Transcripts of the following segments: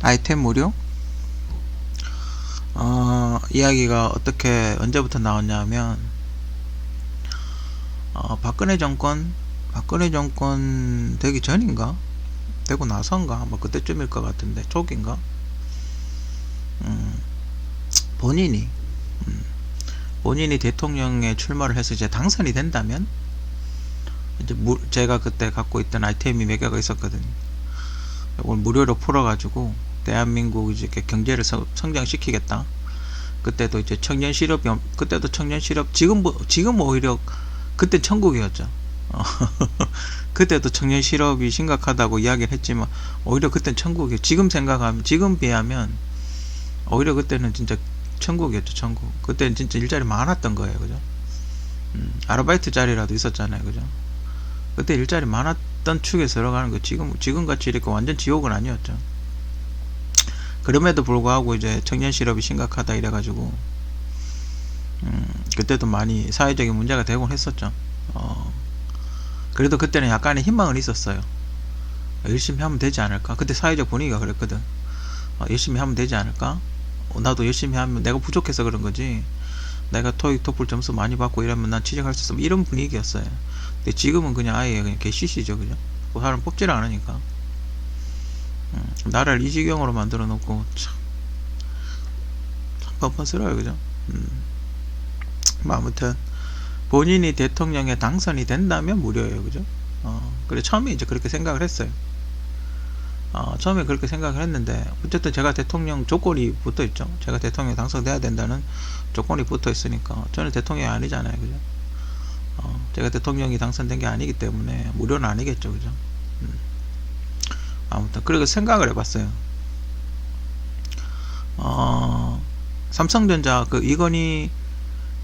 아이템 무료? 어, 이야기가 어떻게 언제부터 나왔냐면 어, 박근혜 정권 박근혜 정권 되기 전인가 되고 나선가 뭐 그때쯤일 것 같은데 초기인가 음, 본인이 음, 본인이 대통령에 출마를 해서 이제 당선이 된다면 이제 무, 제가 그때 갖고 있던 아이템이 몇 개가 있었거든요. 이걸 무료로 풀어가지고 대한민국 이제 경제를 성, 성장시키겠다. 그때도 이제 청년 실업이 없- 그때도 청년 실업 지금 뭐- 지금 오히려 그때 천국이었죠. 어, 그때도 청년 실업이 심각하다고 이야기를 했지만 오히려 그땐 천국이에요. 지금 생각하면 지금 비하면 오히려 그때는 진짜 천국이었죠. 천국. 그때는 진짜 일자리 많았던 거예요. 그죠? 음, 아르바이트 자리라도 있었잖아요. 그죠? 그때 일자리 많았던 축에 들어가는 거 지금 지금 같이 이렇게 완전 지옥은 아니었죠. 그럼에도 불구하고 이제 청년 실업이 심각하다 이래가지고 음, 그때도 많이 사회적인 문제가 되곤 했었죠. 어, 그래도 그때는 약간의 희망은 있었어요. 열심히 하면 되지 않을까? 그때 사회적 분위기가 그랬거든. 어, 열심히 하면 되지 않을까? 어, 나도 열심히 하면 내가 부족해서 그런 거지. 내가 토익 토플 점수 많이 받고 이러면 난 취직할 수 있어. 이런 분위기였어요. 근데 지금은 그냥 아예 그냥 개시시죠, 그죠? 그 사람 뽑지를 않으니까. 음, 나라를 이 지경으로 만들어 놓고 참, 참 뻔뻔스러워요, 그죠? 음. 뭐 아무튼 본인이 대통령에 당선이 된다면 무료예요, 그죠? 어, 그래 처음에 이제 그렇게 생각을 했어요. 어, 처음에 그렇게 생각을 했는데 어쨌든 제가 대통령 조건이 붙어 있죠. 제가 대통령 당선돼야 된다는 조건이 붙어 있으니까 저는 대통령이 아니잖아요, 그죠? 어, 제가 대통령이 당선된 게 아니기 때문에 무료는 아니겠죠, 그죠? 음. 아무튼 그리고 생각을 해봤어요. 어, 삼성전자 그 이건희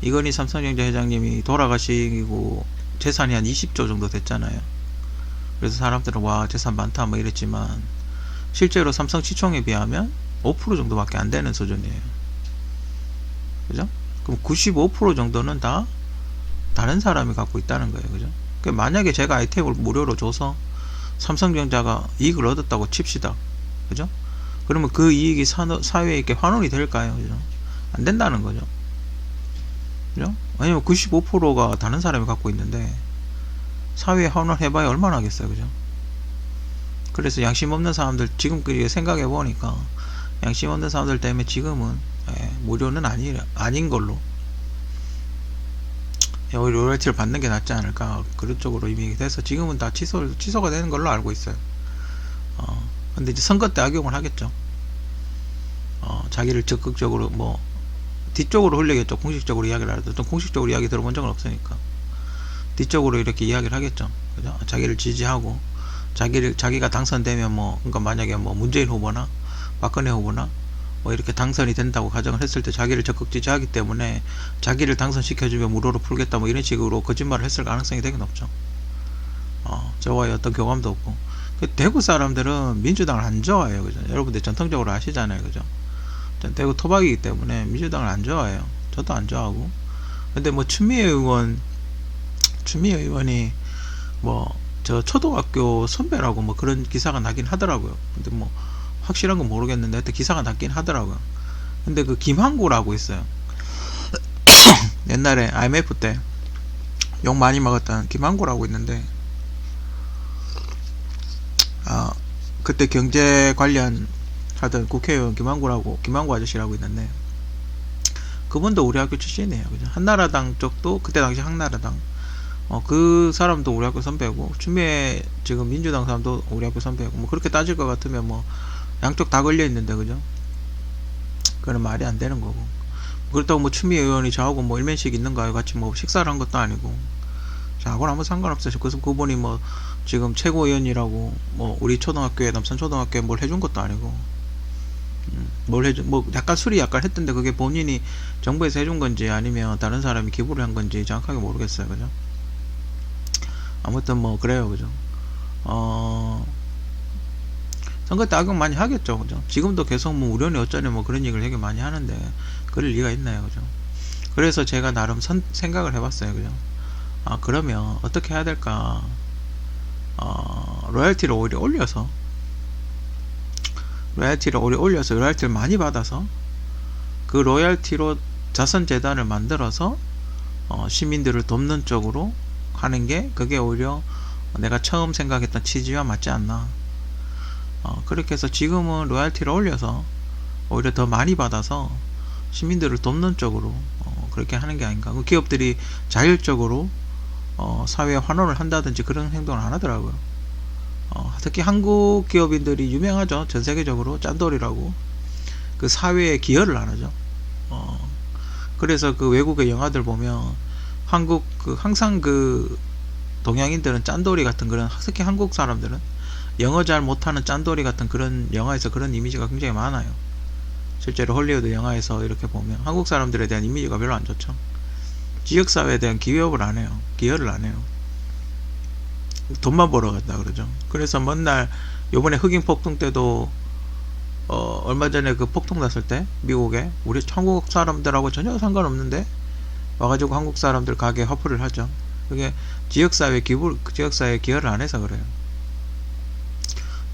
이건희 삼성전자 회장님이 돌아가시고 재산이 한 20조 정도 됐잖아요. 그래서 사람들은 와 재산 많다 뭐 이랬지만 실제로 삼성 시총에 비하면 5% 정도밖에 안 되는 수준이에요. 그죠? 그럼 95% 정도는 다 다른 사람이 갖고 있다는 거예요. 그죠? 그 만약에 제가 아이템을 무료로 줘서 삼성전자가 이익을 얻었다고 칩시다. 그죠? 그러면 그 이익이 사, 사회에 이렇게 환원이 될까요? 그죠? 안 된다는 거죠. 그죠? 왜냐면 95%가 다른 사람이 갖고 있는데 사회에 환원해봐야 얼마나 하겠어요. 그죠? 그래서 양심 없는 사람들 지금 그 생각해 보니까 양심 없는 사람들 때문에 지금은 예, 무료는 아니 아닌 걸로 예, 오히려 로열티를 받는 게 낫지 않을까 그런 쪽으로 이미 돼서 지금은 다 취소 취소가 되는 걸로 알고 있어요. 어 근데 이제 선거 때 악용을 하겠죠. 어 자기를 적극적으로 뭐 뒤쪽으로 흘리겠죠. 공식적으로 이야기를 하도 좀 공식적으로 이야기 들어본 적은 없으니까 뒤쪽으로 이렇게 이야기를 하겠죠. 그죠? 자기를 지지하고 자기를 자기가 당선되면 뭐 그러니까 만약에 뭐 문재인 후보나 박근혜 후보나 뭐 이렇게 당선이 된다고 가정을 했을 때 자기를 적극 지지하기 때문에 자기를 당선시켜주면 무료로 풀겠다 뭐 이런 식으로 거짓말을 했을 가능성이 되게 높죠. 어, 저와의 어떤 교감도 없고 그 대구 사람들은 민주당을 안 좋아해요, 그죠? 여러분들 전통적으로 아시잖아요, 그죠? 전 대구 토박이기 때문에 민주당을 안 좋아해요. 저도 안 좋아하고. 근데 뭐 추미애 의원, 추미애 의원이 뭐 저 초등학교 선배라고 뭐 그런 기사가 나긴 하더라고요. 근데 뭐 확실한 건 모르겠는데 하여튼 기사가 났긴 하더라고요. 근데 그 김항구라고 있어요. 옛날에 IMF 때 욕 많이 먹었던 김항구라고 있는데 아 그때 경제 관련 하던 국회의원 김항구라고 김항구 아저씨라고 있는데 그분도 우리 학교 출신이에요. 그죠? 한나라당 쪽도 그때 당시 한나라당 어, 그 사람도 우리 학교 선배고 추미애 지금 민주당 사람도 우리 학교 선배고 뭐 그렇게 따질 것 같으면 뭐 양쪽 다 걸려 있는데 그죠? 그건 말이 안 되는 거고 그렇다고 뭐 추미애 의원이 저하고 뭐 일면식 있는가요? 같이 뭐 식사를 한 것도 아니고 저하고는 아무 상관없어요. 그래서 그분이 뭐 지금 최고위원이라고 뭐 우리 초등학교에 남산 초등학교에 뭘 해준 것도 아니고 음, 뭘 해준 뭐 약간 술이 약간 했던데 그게 본인이 정부에서 해준 건지 아니면 다른 사람이 기부를 한 건지 정확하게 모르겠어요. 그죠? 아무튼 뭐 그래요. 그죠? 어 선거 때 악용 많이 하겠죠. 그죠? 지금도 계속 뭐 우려니 어쩌니 뭐 그런 얘기를 되게 많이 하는데 그럴 리가 있나요. 그죠? 그래서 제가 나름 선, 생각을 해봤어요. 그죠? 아 그러면 어떻게 해야 될까? 어, 로열티를 오히려 올려서 로얄티를 오래 올려서 로얄티를 많이 받아서 그 로얄티로 자선 재단을 만들어서 어, 시민들을 돕는 쪽으로 하는 게 그게 오히려 내가 처음 생각했던 취지와 맞지 않나. 어, 그렇게 해서 지금은 로얄티를 올려서 오히려 더 많이 받아서 시민들을 돕는 쪽으로 어, 그렇게 하는 게 아닌가. 그 기업들이 자율적으로 어, 사회에 환원을 한다든지 그런 행동을 안 하더라고요. 어, 특히 한국 기업인들이 유명하죠. 전 세계적으로 짠돌이라고 그 사회에 기여를 안 하죠. 어, 그래서 그 외국의 영화들 보면 한국 그 항상 그 동양인들은 짠돌이 같은 그런 특히 한국 사람들은 영어 잘 못하는 짠돌이 같은 그런 영화에서 그런 이미지가 굉장히 많아요. 실제로 헐리우드 영화에서 이렇게 보면 한국 사람들에 대한 이미지가 별로 안 좋죠. 지역사회에 대한 기여를 안 해요. 기여를 안 해요. 돈만 벌어 간다 그러죠. 그래서 먼날 요번에 흑인 폭동 때도 어 얼마 전에 그 폭동 났을 때 미국에 우리 한국 사람들하고 전혀 상관없는데 와가지고 한국 사람들 가게 화풀이를 하죠. 그게 지역사회 기부 지역사회 기여를 안 해서 그래요.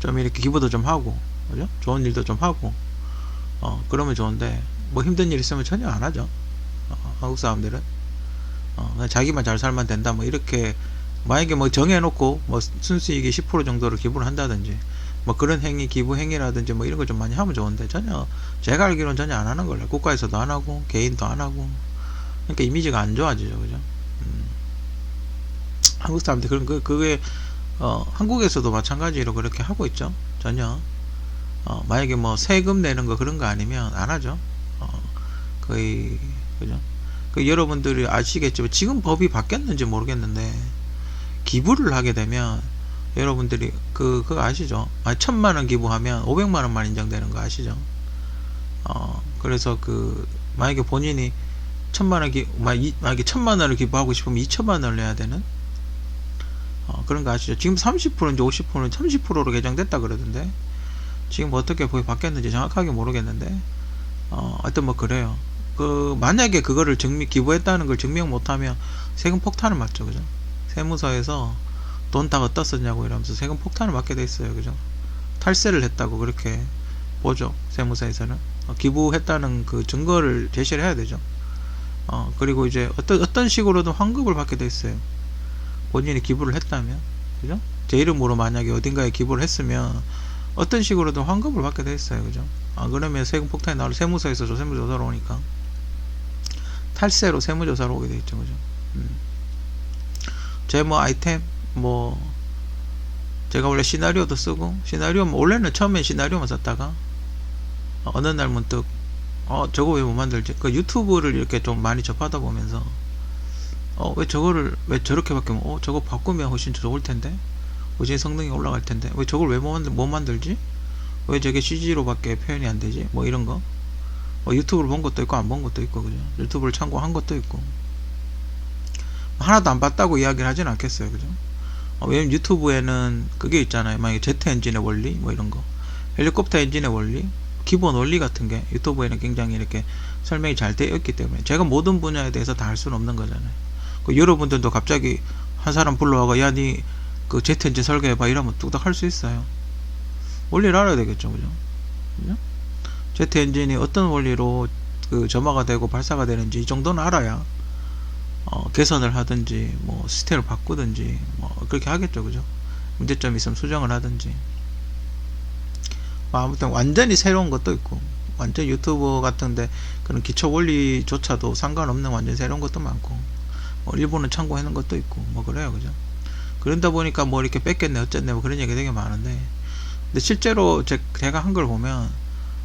좀 이렇게 기부도 좀 하고 그죠? 좋은 일도 좀 하고 어 그러면 좋은데 뭐 힘든 일 있으면 전혀 안 하죠. 어, 한국 사람들은 어, 그냥 자기만 잘 살면 된다 뭐 이렇게 만약에 뭐 정해놓고 뭐 순수익이 10% 정도를 기부를 한다든지 뭐 그런 행위 기부 행위라든지 뭐 이런 걸 좀 많이 하면 좋은데 전혀 제가 알기로는 전혀 안 하는 걸로 국가에서도 안 하고 개인도 안 하고 그러니까 이미지가 안 좋아지죠 그죠 음. 한국 사람들 그런 그 그게 어 한국에서도 마찬가지로 그렇게 하고 있죠 전혀 어 만약에 뭐 세금 내는 거 그런 거 아니면 안 하죠 어 거의 그죠 그 여러분들이 아시겠지만 지금 법이 바뀌었는지 모르겠는데 기부를 하게 되면 여러분들이 그 그거 아시죠? 아 천만 원 기부하면 500만 원만 인정되는 거 아시죠? 어 그래서 그 만약에 본인이 천만 원 기, 만약에 천만 원을 기부하고 싶으면 2천만 원을 내야 되는 어 그런 거 아시죠? 지금 30%인지 50%는 30%로 개정됐다 그러던데 지금 어떻게 법이 바뀌었는지 정확하게 모르겠는데 어 하여튼 뭐 그래요. 그 만약에 그거를 증명 기부했다는 걸 증명 못하면 세금 폭탄을 맞죠, 그죠? 세무서에서 돈 다 어디다 썼냐고 이러면서 세금 폭탄을 맞게 돼 있어요, 그죠? 탈세를 했다고 그렇게 보죠, 세무서에서는 어, 기부했다는 그 증거를 제시를 해야 되죠. 어 그리고 이제 어떤 어떤 식으로든 환급을 받게 돼 있어요. 본인이 기부를 했다면, 그죠? 제 이름으로 만약에 어딘가에 기부를 했으면 어떤 식으로든 환급을 받게 돼 있어요, 그죠? 아 그러면 세금 폭탄이 나올 세무서에서 저 세무조사로 오니까. 탈세로 세무조사로 오게 돼 있죠, 그죠? 음. 제뭐 아이템 뭐 제가 원래 시나리오도 쓰고 시나리오 원래는 처음엔 시나리오만 썼다가 어느 날 문득 어 저거 왜 못 만들지? 그 유튜브를 이렇게 좀 많이 접하다 보면서 어 왜 저거를 왜 저렇게 바뀌면 어 저거 바꾸면 훨씬 좋을 텐데 훨씬 성능이 올라갈 텐데 왜 저걸 왜 못 만들, 못 만들지? 왜 저게 CG로밖에 표현이 안 되지? 뭐 이런 거 뭐 유튜브를 본 것도 있고 안 본 것도 있고 그죠? 유튜브를 참고한 것도 있고 하나도 안 봤다고 이야기를 하진 않겠어요 그죠? 어, 왜냐면 유튜브에는 그게 있잖아요 만약에 제트 엔진의 원리 뭐 이런 거 헬리콥터 엔진의 원리 기본 원리 같은 게 유튜브에는 굉장히 이렇게 설명이 잘 되어 있기 때문에 제가 모든 분야에 대해서 다 할 수는 없는 거잖아요 그 여러분들도 갑자기 한 사람 불러와가 야 니 그 제트 엔진 설계해봐 이러면 뚝딱 할 수 있어요 원리를 알아야 되겠죠 그죠? 그죠? 제트 엔진이 어떤 원리로 그 점화가 되고 발사가 되는지 이 정도는 알아야 어, 개선을 하든지 뭐 시스템을 바꾸든지 뭐 그렇게 하겠죠 그죠 문제점이 있으면 수정을 하든지 뭐 아무튼 완전히 새로운 것도 있고 완전 유튜브 같은데 그런 기초 원리조차도 상관없는 완전 새로운 것도 많고 뭐 일부는 참고하는 것도 있고 뭐 그래요 그죠 그런다 보니까 뭐 이렇게 뺏겠네 어쨌네 뭐 그런 얘기 되게 많은데 근데 실제로 제, 제가 한 걸 보면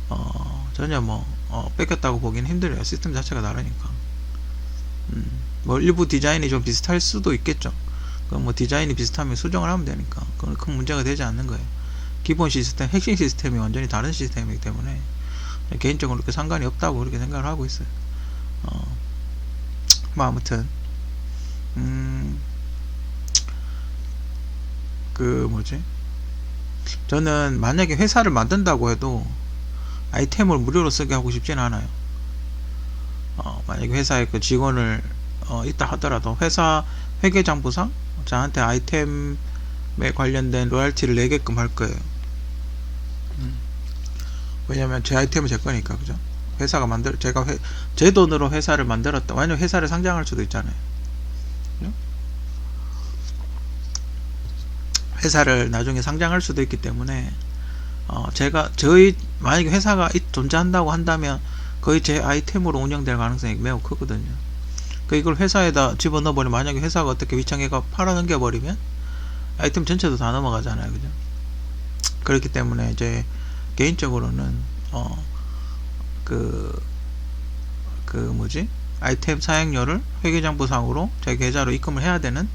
어, 전혀 뭐 어, 뺏겼다고 보기는 힘들어요. 시스템 자체가 다르니까. 음, 뭐 일부 디자인이 좀 비슷할 수도 있겠죠. 그럼 뭐 디자인이 비슷하면 수정을 하면 되니까 그건 큰 문제가 되지 않는 거예요. 기본 시스템, 핵심 시스템이 완전히 다른 시스템이기 때문에 개인적으로 그렇게 상관이 없다고 그렇게 생각을 하고 있어요. 어, 뭐 아무튼 음, 그 뭐지? 저는 만약에 회사를 만든다고 해도 아이템을 무료로 쓰게 하고 싶진 않아요. 어, 만약에 회사에 그 직원을 어, 있다 하더라도 회사 회계장부상 저한테 아이템에 관련된 로얄티를 내게끔 할 거예요. 음. 왜냐면 제 아이템은 제 거니까 그죠? 회사가 만들 제가 회, 제 돈으로 회사를 만들었다. 왜냐면 회사를 상장할 수도 있잖아요. 그죠? 회사를 나중에 상장할 수도 있기 때문에 어, 제가 저희 만약에 회사가 이- 존재한다고 한다면 거의 제 아이템으로 운영될 가능성이 매우 크거든요. 그 이걸 회사에다 집어넣어 버리면 만약에 회사가 어떻게 위창해가 팔아넘겨 버리면 아이템 전체도 다 넘어가잖아요, 그죠? 그렇기 때문에 이제 개인적으로는 어그그 뭐지 아이템 사용료를 회계장부상으로 제 계좌로 입금을 해야 되는 어,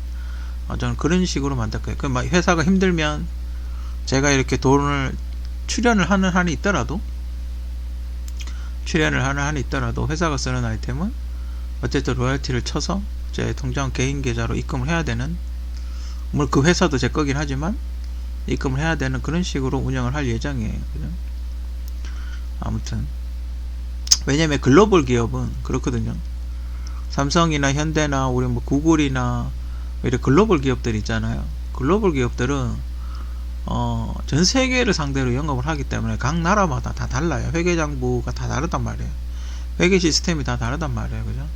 저는 그런 식으로 만들 거예요. 그막 회사가 힘들면 제가 이렇게 돈을 출연을 하는 한이 있더라도 출연을 하는 한이 있더라도 회사가 쓰는 아이템은 어쨌든 로열티를 쳐서 제 통장 개인 계좌로 입금을 해야 되는 물론 그 회사도 제 거긴 하지만 입금을 해야 되는 그런 식으로 운영을 할 예정이에요. 그죠? 아무튼 왜냐면 글로벌 기업은 그렇거든요. 삼성이나 현대나 우리 뭐 구글이나 이런 글로벌 기업들 있잖아요. 글로벌 기업들은 어, 전 세계를 상대로 영업을 하기 때문에 각 나라마다 다 달라요. 회계장부가 다 다르단 말이에요. 회계 시스템이 다 다르단 말이에요. 그죠?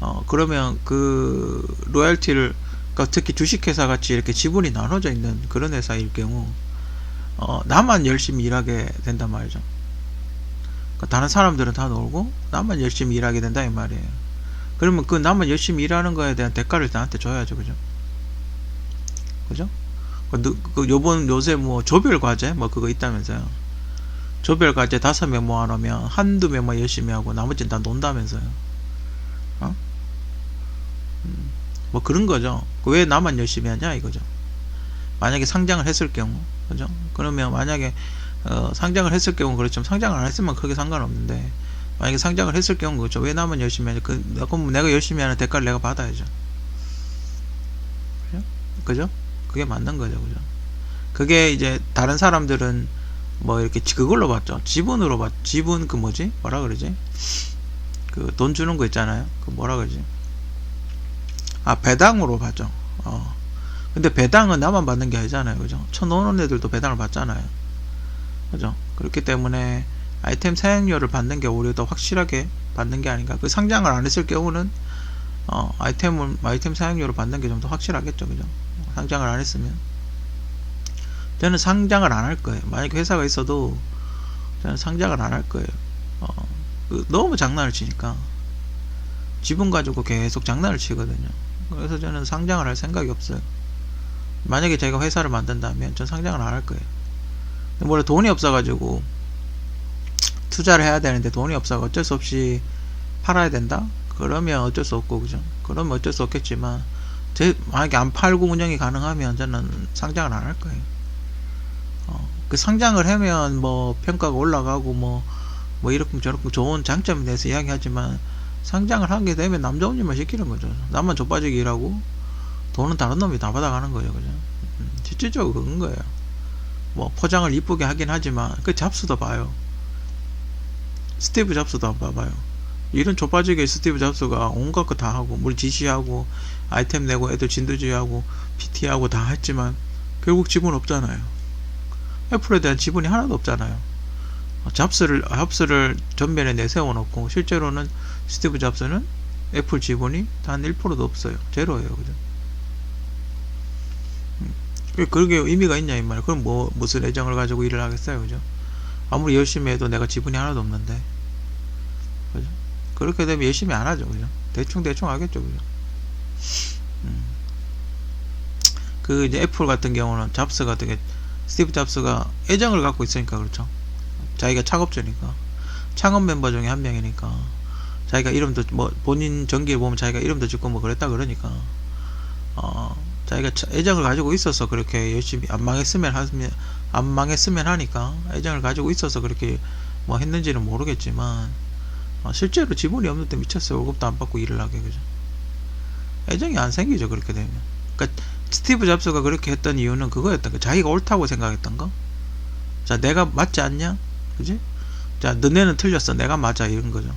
어, 그러면 그 로열티를 그러니까 특히 주식회사 같이 이렇게 지분이 나눠져 있는 그런 회사일 경우 어, 나만 열심히 일하게 된단 말이죠. 그러니까 다른 사람들은 다 놀고 나만 열심히 일하게 된다 이 말이에요. 그러면 그 나만 열심히 일하는 거에 대한 대가를 나한테 줘야죠, 그죠? 그죠? 그, 누- 그 요번 요새 뭐 조별 과제 뭐 그거 있다면서요. 조별 과제 다섯 명 모아놓으면 한두 명만 열심히 하고 나머지는 다 논다면서요. 어? 음, 뭐 그런 거죠. 그왜 나만 열심히 하냐 이거죠. 만약에 상장을 했을 경우, 그죠? 그러면 만약에 어, 상장을 했을 경우 그렇지만 상장을 안 했으면 크게 상관없는데 만약에 상장을 했을 경우 그렇죠. 왜 나만 열심히 하냐? 그 그럼 내가 열심히 하는 대가를 내가 받아야죠. 그죠? 그죠? 그게 맞는 거죠, 그죠? 그게 이제 다른 사람들은 뭐 이렇게 지- 그걸로 봤죠. 지분으로 봤, 지분 그 뭐지? 뭐라 그러지? 그 돈 주는 거 있잖아요. 그 뭐라 그러지? 아 배당으로 봤죠. 어. 근데 배당은 나만 받는 게 아니잖아요, 그죠? 쳐놓은 애들도 배당을 받잖아요, 그죠? 그렇기 때문에 아이템 사용료를 받는 게 오히려 더 확실하게 받는 게 아닌가. 그 상장을 안 했을 경우는 어, 아이템을 아이템 사용료를 받는 게 좀 더 확실하겠죠, 그죠? 상장을 안 했으면 저는 상장을 안 할 거예요. 만약에 회사가 있어도 저는 상장을 안 할 거예요. 어, 그 너무 장난을 치니까 지분 가지고 계속 장난을 치거든요. 그래서 저는 상장을 할 생각이 없어요. 만약에 제가 회사를 만든다면 전 상장을 안 할 거예요. 원래 돈이 없어가지고 투자를 해야 되는데 돈이 없어서 어쩔 수 없이 팔아야 된다? 그러면 어쩔 수 없고 그죠? 그러면 어쩔 수 없겠지만 제 만약에 안 팔고 운영이 가능하면 저는 상장을 안 할 거예요. 어, 그 상장을 하면 뭐 평가가 올라가고 뭐 뭐 이렇게 저렇게 좋은 장점에 대해서 이야기하지만 상장을 하게 되면 남 좋은 일만 시키는 거죠. 나만 좆빠지게 일하고 돈은 다른 놈이 다 받아가는 거죠, 그죠? 음, 실질적으로 그런 거예요. 뭐 포장을 이쁘게 하긴 하지만 그 잡스도 봐요. 스티브 잡스도 한번 봐봐요. 이런 좆빠지게 스티브 잡스가 온갖 거 다 하고 물 지시하고 아이템 내고 애들 진두지하고 PT하고 다 했지만 결국 지분 없잖아요. 애플에 대한 지분이 하나도 없잖아요. 잡스를 잡스를 전면에 내세워 놓고 실제로는 스티브 잡스는 애플 지분이 단 1%도 없어요. 제로예요. 그죠? 음, 그게 의미가 있냐 이 말이야. 그럼 뭐 무슨 애정을 가지고 일을 하겠어요. 그죠? 아무리 열심히 해도 내가 지분이 하나도 없는데. 그죠? 그렇게 되면 열심히 안 하죠. 그죠? 대충 대충 하겠죠. 그죠? 음. 그 이제 애플 같은 경우는 잡스 같은 게 스티브 잡스가 애정을 갖고 있으니까 그렇죠. 자기가 창업주니까 창업 멤버 중에 한 명이니까 자기가 이름도 뭐 본인 전기를 보면 자기가 이름도 짓고 뭐 그랬다 그러니까 어 자기가 차- 애정을 가지고 있어서 그렇게 열심히 안 망했으면 하면 안 망했으면 하니까 애정을 가지고 있어서 그렇게 뭐 했는지는 모르겠지만 어, 실제로 지분이 없는데 미쳤어요 월급도 안 받고 일을 하게 그죠 애정이 안 생기죠 그렇게 되면 그러니까 스티브 잡스가 그렇게 했던 이유는 그거였던 거 자기가 옳다고 생각했던 거 자 내가 맞지 않냐 그지? 자, 너네는 틀렸어. 내가 맞아. 이런 거죠.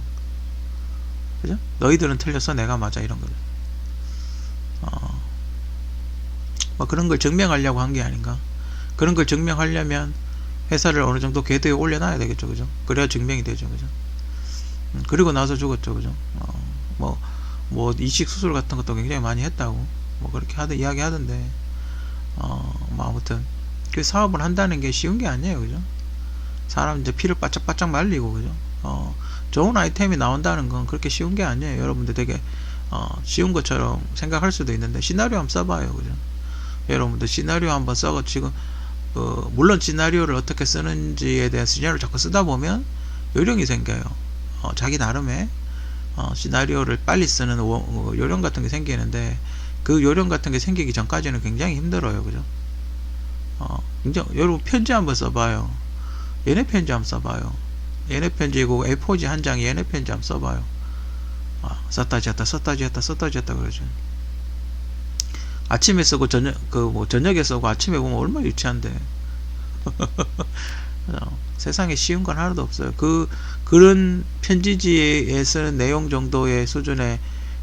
그죠? 너희들은 틀렸어. 내가 맞아. 이런 거죠. 어, 뭐 그런 걸 증명하려고 한 게 아닌가. 그런 걸 증명하려면 회사를 어느 정도 궤도에 올려놔야 되겠죠, 그죠? 그래야 증명이 되죠, 그죠? 음, 그리고 나서 죽었죠, 그죠? 어, 뭐, 뭐, 이식 수술 같은 것도 굉장히 많이 했다고, 뭐, 그렇게 하던, 이야기 하던데, 어, 뭐, 아무튼, 그 사업을 한다는 게 쉬운 게 아니에요, 그죠? 사람 이제 피를 바짝바짝 말리고, 그죠? 어, 좋은 아이템이 나온다는 건 그렇게 쉬운 게 아니에요. 여러분들 되게, 어, 쉬운 것처럼 생각할 수도 있는데, 시나리오 한번 써봐요, 그죠? 여러분들 시나리오 한번 써고 지금, 어, 물론 시나리오를 어떻게 쓰는지에 대한 시나리오를 자꾸 쓰다 보면 요령이 생겨요. 어, 자기 나름의 어, 시나리오를 빨리 쓰는 워- 어, 요령 같은 게 생기는데 그 요령 같은 게 생기기 전까지는 굉장히 힘들어요. 그죠? 어, 굉장히, 여러분 편지 한번 써봐요. 얘네 편지 한번 써봐요. 얘네 편지고 A4지 한 장에 얘네 편지 한번 써봐요. 아, 썼다 지었다 썼다 지었다 썼다 지었다 그러죠. 아침에 쓰고 저녁 그 뭐 저녁에 쓰고 아침에 보면 얼마나 유치한데. 어, 세상에 쉬운 건 하나도 없어요. 그 그런 편지지에 쓰는 내용 정도의 수준의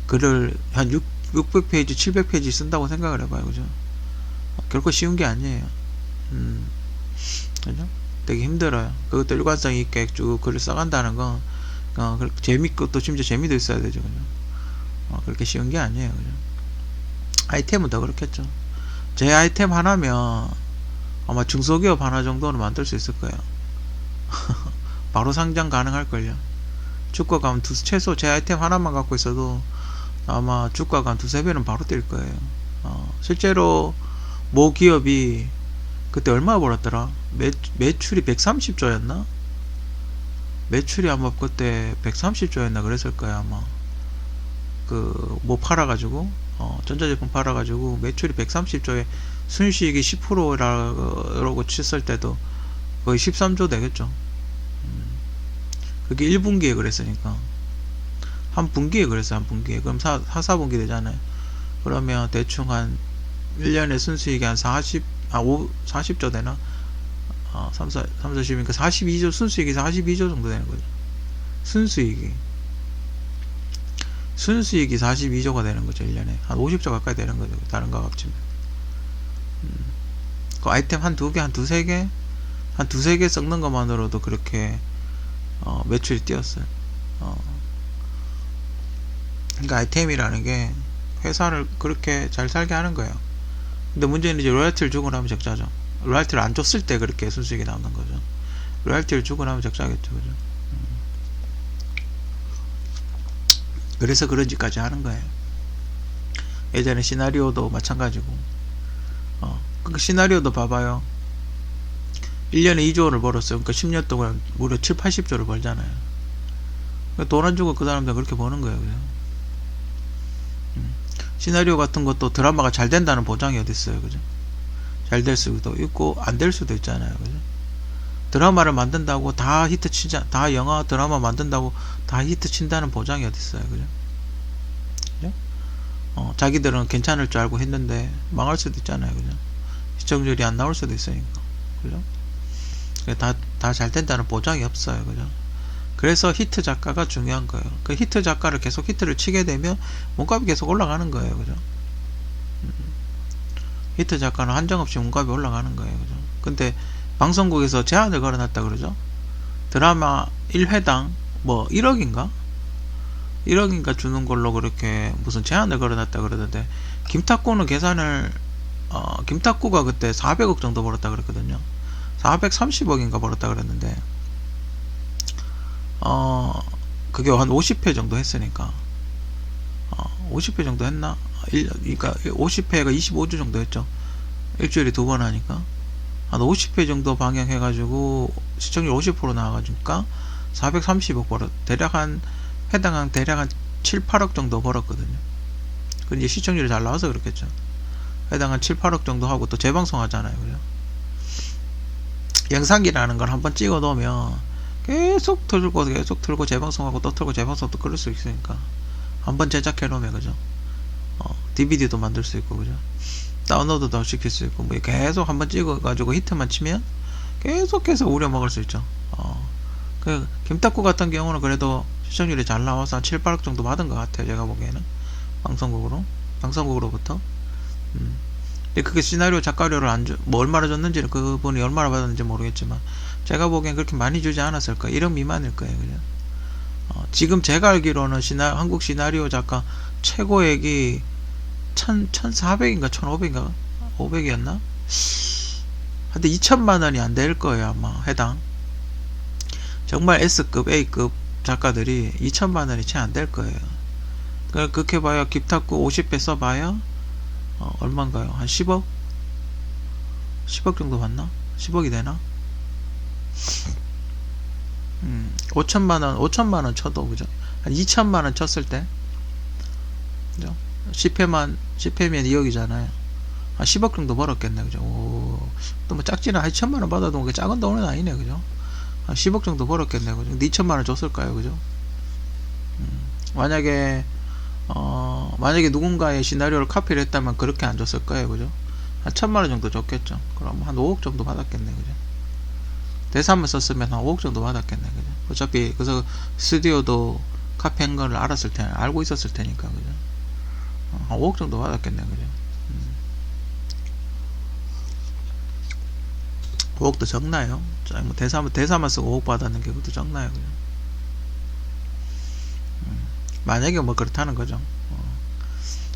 글을 한 6, 600페이지, 700페이지 쓴다고 생각을 해봐요, 그죠? 어, 결코 쉬운 게 아니에요. 음, 그죠? 되게 힘들어요. 그것도 일관성 있게 쭉 글을 써간다는 건 어, 재밌고 또 심지어 재미도 있어야 되죠, 그죠? 어, 그렇게 쉬운 게 아니에요, 그죠? 아이템은 더 그렇겠죠. 제 아이템 하나면 아마 중소기업 하나 정도는 만들 수 있을 거예요. 바로 상장 가능할걸요. 주가가 한 두, 최소 제 아이템 하나만 갖고 있어도 아마 주가가 한 두세 배는 바로 뛸 거예요. 어, 실제로 모 기업이 그때 얼마 벌었더라? 매, 매출이 130조였나? 매출이 아마 그때 130조였나 그랬을 거예요, 아마. 그, 뭐 팔아가지고, 어, 전자제품 팔아가지고 매출이 130조에 순수익이 10%라고 쳤을 때도 거의 13조 되겠죠. 음, 그게 1분기에 그랬으니까. 한 분기에 그랬어요, 한 분기에. 그럼 4, 4, 4분기 되잖아요. 그러면 대충 한 1년에 순수익이 한 40, 아, 5, 40조 되나? 어, 3, 4, 3, 4, 10이니까 42조, 순수익이 42조 정도 되는 거죠. 순수익이. 순수익이 42조가 되는 거죠, 1년에. 한 50조 가까이 되는 거죠, 다른 거 합치면. 음, 그 아이템 한 두 개, 한 두세 개? 한 두세 개 썩는 것만으로도 그렇게, 어, 매출이 뛰었어요. 어. 그러니까 아이템이라는 게 회사를 그렇게 잘 살게 하는 거예요. 근데 문제는 이제 로열티를 주고 나면 적자죠. 로열티를 안 줬을 때 그렇게 순수익이 나오는 거죠. 로열티를 주고 나면 적자겠죠, 그죠? 그래서 그런 짓까지 하는 거예요. 예전에 시나리오도 마찬가지고, 어, 그 시나리오도 봐봐요. 1년에 2조를 벌었어요. 그러니까 10년 동안 무려 7, 80조를 벌잖아요. 돈안 주고 그 사람들 그렇게 버는 거예요, 그죠? 음. 시나리오 같은 것도 드라마가 잘 된다는 보장이 어디 있어요, 그죠? 잘 될 수도 있고 안 될 수도 있잖아요, 그죠? 드라마를 만든다고 다 히트 치자, 다 영화 드라마 만든다고 다 히트 친다는 보장이 어디 있어요, 그죠? 그죠? 어, 자기들은 괜찮을 줄 알고 했는데 망할 수도 있잖아요, 그죠? 시청률이 안 나올 수도 있으니까, 그죠? 다다 잘 된다는 보장이 없어요, 그죠? 그래서 히트 작가가 중요한 거예요. 그 히트 작가를 계속 히트를 치게 되면 몸값이 계속 올라가는 거예요. 그죠? 음. 히트 작가는 한정없이 몸값이 올라가는 거예요. 그죠? 근데 방송국에서 제한을 걸어놨다 그러죠? 드라마 1회당 뭐 1억인가? 1억인가 주는 걸로 그렇게 무슨 제한을 걸어놨다 그러던데 김탁구는 계산을 어, 김탁구가 그때 400억 정도 벌었다 그랬거든요. 430억인가 벌었다 그랬는데 어, 그게 한 50회 정도 했으니까. 어, 50회 정도 했나? 일, 그러니까 50회가 25주 정도 했죠. 일주일에 두 번 하니까. 한 50회 정도 방영해가지고 시청률 50% 나와가지고 430억 벌었, 대략 한, 해당 한 대략 한 7, 8억 정도 벌었거든요. 그 이제 시청률이 잘 나와서 그렇겠죠. 해당 한 7, 8억 정도 하고 또 재방송 하잖아요. 그죠? 영상기라는 걸 한번 찍어 놓으면 계속 틀고 계속 틀고 재방송하고 또 틀고 재방송 또 그럴 수 있으니까 한번 제작해 놓으면 그죠 어, DVD도 만들 수 있고 그죠 다운로드도 시킬 수 있고 뭐 계속 한번 찍어 가지고 히트만 치면 계속해서 우려 먹을 수 있죠 어, 그 김탁구 같은 경우는 그래도 시청률이 잘 나와서 한 7, 8억 정도 받은 것 같아요 제가 보기에는 방송국으로 방송국으로부터 음. 그게 시나리오 작가료를 안 줘, 뭐 얼마나 줬는지는 그분이 얼마나 받았는지 모르겠지만 제가 보기엔 그렇게 많이 주지 않았을 거예요. 1억 미만일 거예요. 그죠? 어, 지금 제가 알기로는 시나, 한국 시나리오 작가 최고액이 1 1400인가 1500인가? 500이었나? 한데 2천만 원이 안 될 거예요 아마 해당. 정말 S급 A급 작가들이 2천만 원이 채 안 될 거예요. 그걸 그렇게 봐야 깁타쿠 50배 써봐야 어, 얼마인가요? 한 10억? 10억 정도 받나? 10억이 되나? 음, 5천만원 5천만원 쳐도 그죠? 한 2천만원 쳤을 때? 그죠 10회만 10회면 2억이잖아요. 한 10억 정도 벌었겠네 그죠? 또뭐 작지는 한 2천만 원 받아도 그 작은 돈은 아니네 그죠? 한 10억 정도 벌었겠네 그죠? 2천만 원 줬을까요 그죠? 음, 만약에 어 만약에 누군가의 시나리오를 카피를 했다면 그렇게 안 줬을 거예요 그죠? 한 천만 원 정도 줬겠죠. 그럼 한 5억 정도 받았겠네 그죠? 대사만 썼으면 한 5억 정도 받았겠네 그죠? 어차피 그래서 스튜디오도 카피한 걸 알았을 테 알고 있었을 테니까 그죠? 어, 한 5억 정도 받았겠네 그죠 음. 5억도 적나요? 자, 뭐 대사만 대사만 쓰고 5억 받았는 게 그것도 적나요 그죠 음. 만약에 뭐 그렇다는 거죠 어.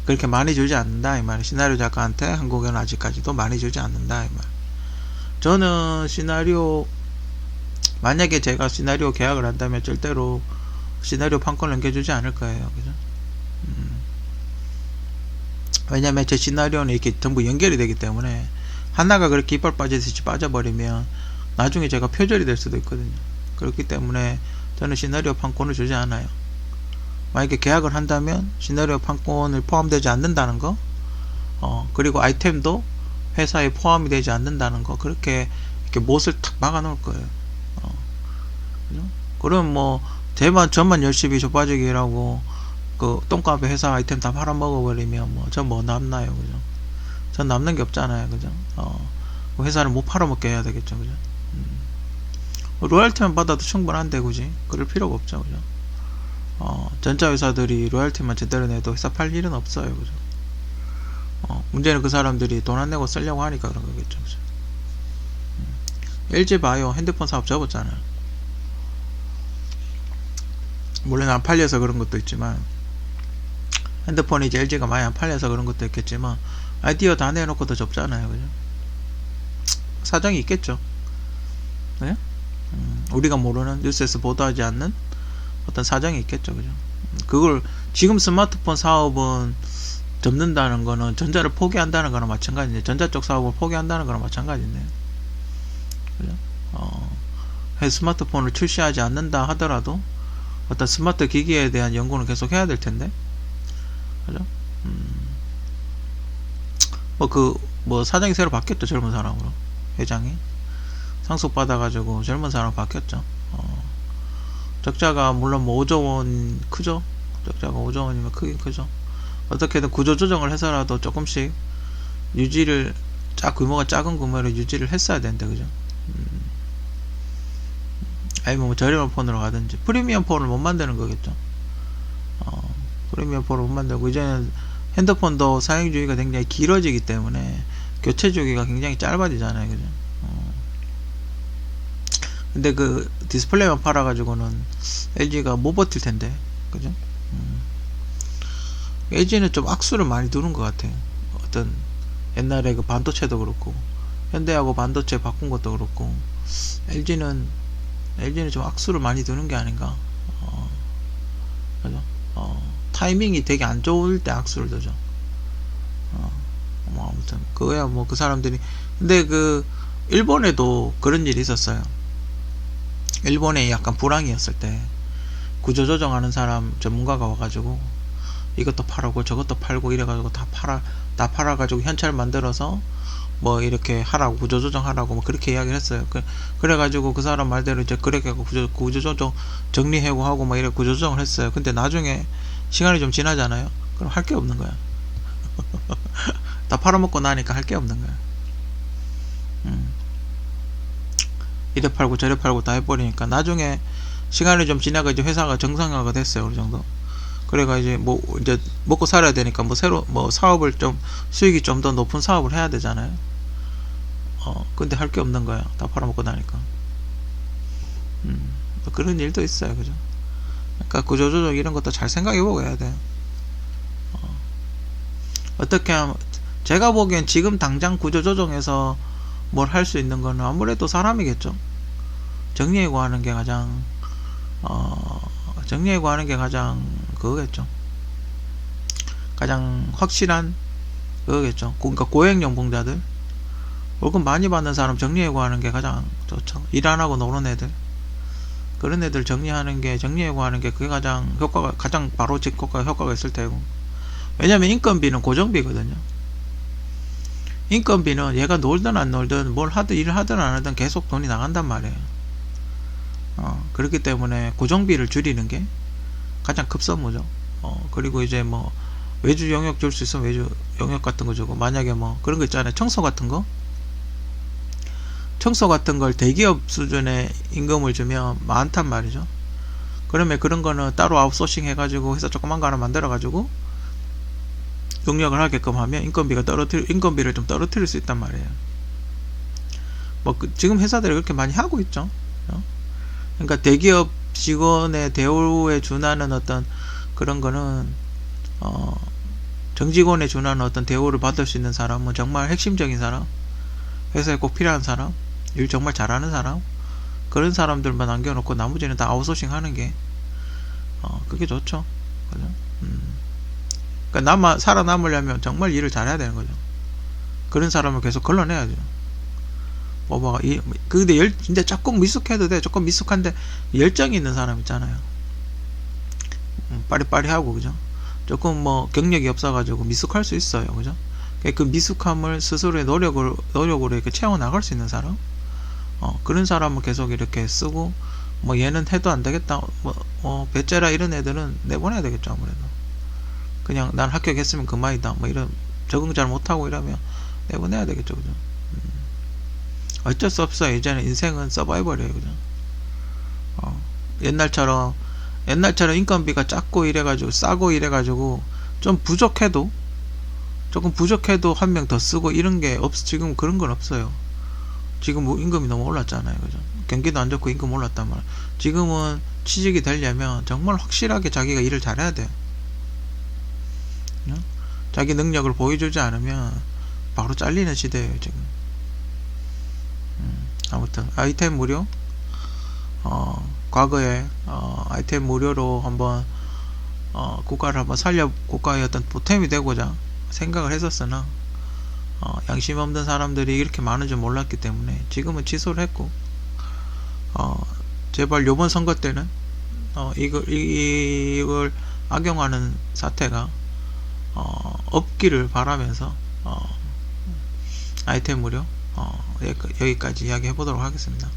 그렇게 많이 주지 않는다 이 말. 시나리오 작가한테 한국에는 아직까지도 많이 주지 않는다 이 말. 저는 시나리오 만약에 제가 시나리오 계약을 한다면 절대로 시나리오 판권을 넘겨주지 않을 거예요. 그죠? 음. 왜냐면 제 시나리오는 이렇게 전부 연결이 되기 때문에 하나가 그렇게 이빨 빠지듯이 빠져버리면 나중에 제가 표절이 될 수도 있거든요. 그렇기 때문에 저는 시나리오 판권을 주지 않아요. 만약에 계약을 한다면 시나리오 판권을 포함되지 않는다는 거, 어, 그리고 아이템도 회사에 포함이 되지 않는다는 거, 그렇게 이렇게 못을 탁 막아 놓을 거예요. 어? 그럼 뭐, 제만, 저만 열심히 좁아지게 일하고, 그, 똥값에 회사 아이템 다 팔아먹어버리면 뭐, 저 뭐 남나요, 그죠? 전 남는 게 없잖아요, 그죠? 어, 회사를 못 팔아먹게 해야 되겠죠, 그죠? 음. 로얄티만 받아도 충분한데, 굳이. 그럴 필요가 없죠, 그죠? 어, 전자회사들이 로얄티만 제대로 내도 회사 팔 일은 없어요. 그죠? 어, 문제는 그 사람들이 돈 안 내고 쓰려고 하니까 그런 거겠죠. 그죠? 음. LG 바이오 핸드폰 사업 접었잖아요. 물론 안 팔려서 그런 것도 있지만, 핸드폰이 이제 LG가 많이 안 팔려서 그런 것도 있겠지만, 아이디어 다 내놓고도 접잖아요. 그죠? 사정이 있겠죠. 네? 음, 우리가 모르는 뉴스에서 보도하지 않는 어떤 사정이 있겠죠, 그죠? 그걸 지금 스마트폰 사업은 접는다는 거는 전자를 포기한다는 거랑 마찬가지인데 전자 쪽 사업을 포기한다는 거랑 마찬가지인데 그죠? 어, 스마트폰을 출시하지 않는다 하더라도 어떤 스마트 기기에 대한 연구는 계속 해야 될 텐데 그죠? 음, 뭐 그 뭐 사장이 새로 바뀌었죠 젊은 사람으로 회장이 상속 받아가지고 젊은 사람 바뀌었죠. 어. 적자가 물론 뭐 5조 원 크죠. 적자가 5조 원이면 크긴 크죠. 어떻게든 구조 조정을 해서라도 조금씩 유지를 작 규모가 작은 규모로 유지를 했어야 되는데 그죠. 음. 아니면 뭐 저렴한 폰으로 가든지 프리미엄 폰을 못 만드는 거겠죠. 어, 프리미엄 폰을 못 만들고 이제는 핸드폰도 사용 주기가 굉장히 길어지기 때문에 교체 주기가 굉장히 짧아지잖아요, 그죠? 어. 근데 그 디스플레이만 팔아가지고는 LG가 못 버틸 텐데, 그죠? 음. LG는 좀 악수를 많이 두는 것 같아요. 어떤 옛날에 그 반도체도 그렇고 현대하고 반도체 바꾼 것도 그렇고 LG는 LG는 좀 악수를 많이 두는 게 아닌가. 어, 그죠? 어, 타이밍이 되게 안 좋을 때 악수를 두죠. 어, 뭐 아무튼 그거야 뭐 그 사람들이 근데 그 일본에도 그런 일이 있었어요. 일본에 약간 불황이었을 때 구조 조정하는 사람 전문가가 와가지고 이것도 팔고 저것도 팔고 이래가지고 다 팔아 다 팔아가지고 현찰 만들어서 뭐 이렇게 하라고 구조조정 하라고 뭐 그렇게 이야기를 했어요. 그, 그래가지고 그 사람 말대로 이제 그렇게 구조, 구조조정 정리하고 하고 뭐 이래 구조조정을 했어요. 근데 나중에 시간이 좀 지나잖아요. 그럼 할 게 없는 거야. 다 팔아먹고 나니까 할 게 없는 거야. 음. 이래 팔고 저래 팔고 다 해버리니까 나중에 시간이 좀 지나가 이제 회사가 정상화가 됐어요. 어느 정도. 그래가 이제 뭐 이제 먹고 살아야 되니까 뭐 새로 뭐 사업을 좀 수익이 좀 더 높은 사업을 해야 되잖아요. 어 근데 할 게 없는 거야. 다 팔아먹고 나니까. 음, 뭐 그런 일도 있어요, 그죠? 그러니까 구조조정 이런 것도 잘 생각해보고 해야 돼. 어, 어떻게 하면 제가 보기엔 지금 당장 구조조정에서 뭘 할 수 있는 거는 아무래도 사람이겠죠. 정리해고 하는 게 가장 어, 정리해고 하는 게 가장 그거겠죠. 가장 확실한 그거겠죠. 그러니까 고액연봉자들 월급 많이 받는 사람 정리해고 하는 게 가장 좋죠. 일 안 하고 노는 애들 그런 애들 정리하는 게 정리해고 하는 게 그게 가장 효과가 가장 바로 직효과 효과가 있을 테고 왜냐면 인건비는 고정비거든요. 인건비는 얘가 놀든 안 놀든 뭘 하든 일을 하든 안 하든 계속 돈이 나간단 말이에요. 어, 그렇기 때문에 고정비를 줄이는 게 가장 급선무죠. 어, 그리고 이제 뭐 외주 영역 줄 수 있으면 외주 영역 같은 거 주고 만약에 뭐 그런 거 있잖아요. 청소 같은 거 청소 같은 걸 대기업 수준의 임금을 주면 많단 말이죠. 그러면 그런 거는 따로 아웃소싱 해가지고 회사 조그만 거 하나 만들어가지고 용역을 하게끔 하면 인건비가 떨어뜨 인건비를 좀 떨어뜨릴 수 있단 말이에요. 뭐 그, 지금 회사들이 그렇게 많이 하고 있죠. 어? 그러니까 대기업 직원의 대우에 준하는 어떤 그런 거는 어 정직원에 준하는 어떤 대우를 받을 수 있는 사람은 정말 핵심적인 사람, 회사에 꼭 필요한 사람, 일 정말 잘하는 사람 그런 사람들만 남겨놓고 나머지는 다 아웃소싱 하는 게 어, 그게 좋죠. 그죠? 음. 그러니까 남아 살아남으려면 정말 일을 잘해야 되는 거죠. 그런 사람을 계속 걸러내야죠. 뭐, 뭐, 이, 근데 열, 진짜 조금 미숙해도 돼. 조금 미숙한데, 열정이 있는 사람 있잖아요. 음, 빠리빠리하고, 그죠? 조금 뭐, 경력이 없어가지고 미숙할 수 있어요. 그죠? 그 미숙함을 스스로의 노력을, 노력으로 이렇게 채워 나갈 수 있는 사람? 어, 그런 사람을 계속 이렇게 쓰고, 뭐, 얘는 해도 안 되겠다. 뭐, 어, 배째라 이런 애들은 내보내야 되겠죠, 아무래도. 그냥 난 합격했으면 그만이다. 뭐, 이런, 적응 잘 못하고 이러면 내보내야 되겠죠, 그죠? 어쩔 수 없어. 이제는 인생은 서바이벌이에요. 그죠? 어, 옛날처럼, 옛날처럼 인건비가 작고 이래가지고, 싸고 이래가지고, 좀 부족해도, 조금 부족해도 한 명 더 쓰고 이런 게 없, 지금 그런 건 없어요. 지금 뭐 임금이 너무 올랐잖아요. 그죠? 경기도 안 좋고 임금 올랐단 말이야. 지금은 취직이 되려면 정말 확실하게 자기가 일을 잘해야 돼요. 응? 자기 능력을 보여주지 않으면 바로 잘리는 시대예요, 지금. 아무튼 아이템 무료 어 과거에 어 아이템 무료로 한번 어 국가를 한번 살려 국가의 어떤 보탬이 되고자 생각을 했었으나 어 양심 없는 사람들이 이렇게 많은 줄 몰랐기 때문에 지금은 취소를 했고 어 제발 요번 선거 때는 어 이걸 이걸 악용하는 사태가 어 없기를 바라면서 어 아이템 무료 어, 여기까지 이야기 해 보도록 하겠습니다.